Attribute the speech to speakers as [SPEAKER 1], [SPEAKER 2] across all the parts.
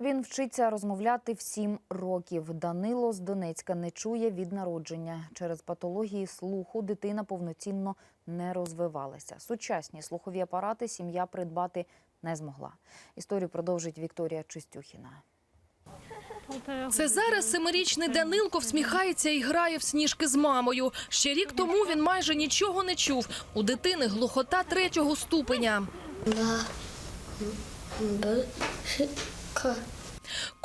[SPEAKER 1] Він вчиться розмовляти в сім років. Данило з Донецька не чує від народження. Через патології слуху дитина повноцінно не розвивалася. Сучасні слухові апарати сім'я придбати не змогла. Історію продовжить Вікторія Чистюхіна.
[SPEAKER 2] Це зараз семирічний Данилко всміхається і грає в сніжки з мамою. Ще рік тому він майже нічого не чув. У дитини глухота третього ступеня.
[SPEAKER 3] Б, К.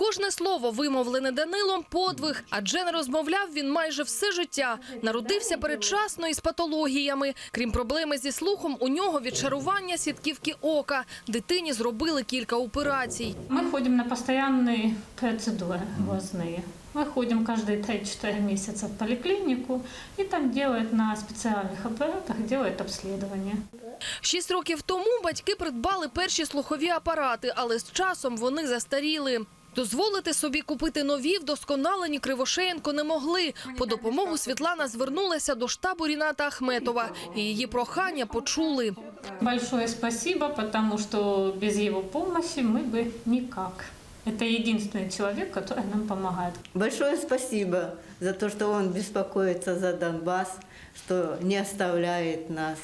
[SPEAKER 2] Кожне слово вимовлене Данилом подвиг, адже не розмовляв він майже все життя. Народився передчасно із патологіями. Крім проблеми зі слухом, у нього відшарування сітківки ока. Дитині зробили кілька операцій.
[SPEAKER 4] Мы ходим на постоянные процедуры глазные. Мы ходим каждые 3-4 месяца в поликлинику и там делают на специальных аппаратах делают обследование.
[SPEAKER 2] Шість років тому батьки придбали перші слухові апарати, але з часом вони застаріли. Дозволити собі купити нові вдосконалені Кривошеєнко не могли. По допомогу Світлана звернулася до штабу Ріната Ахметова, і її прохання почули.
[SPEAKER 4] Большое спасибо, потому что без его помощи мы бы никак. Это единственный человек, который нам помогает.
[SPEAKER 5] Большое спасибо за то, что он беспокоится за Донбасс, что не оставляет нас.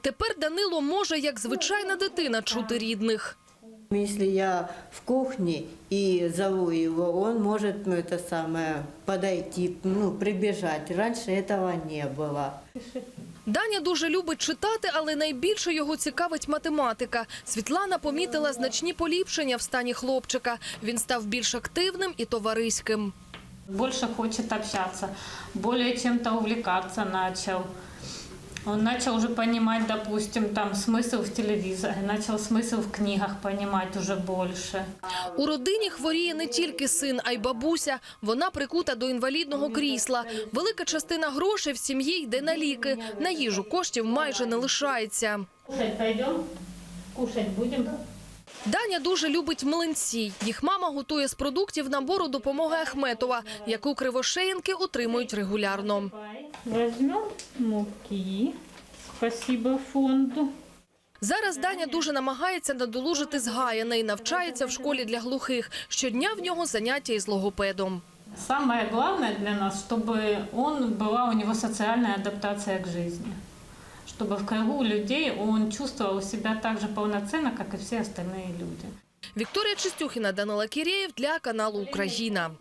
[SPEAKER 2] Тепер Данило може, як звичайна дитина, чути рідних.
[SPEAKER 5] Если я в кухне и зову его, он может, ну это самое, подойти, ну прибежать. Раньше этого не было.
[SPEAKER 2] Даня дуже любить читати, але найбільше його цікавить математика. Світлана помітила значні поліпшення в стані хлопчика. Він став більш активним і товариським.
[SPEAKER 4] Больше хочет общаться, более чем-то увлекаться начал. Он начал уже понимать, допустим, там смысл в телевизоре, начал смысл в книгах понимать уже больше.
[SPEAKER 2] У родині хворіє не тільки син, а й бабуся. Вона прикута до інвалідного крісла. Велика частина грошей в сім'ї йде на ліки. На їжу коштів майже не лишається.
[SPEAKER 4] Кушать пойдемо? Кушать будем?
[SPEAKER 2] Даня дуже любить млинці. Їх мама готує з продуктів набору допомоги Ахметова, яку кривошеєнки отримують регулярно.
[SPEAKER 4] Возьмем муки. Спасибо фонду.
[SPEAKER 2] Зараз Даня дуже намагається надолужити згаяне і навчається в школі для глухих. Щодня в нього заняття із логопедом.
[SPEAKER 4] Самое главное для нас, чтобы он была у него социальная адаптация к жизни. Чтобы в кругу людей он чувствовал себя так же полноценно, как и все остальные люди.
[SPEAKER 2] Вікторія Чистюхіна, Данила Киреев для каналу Україна.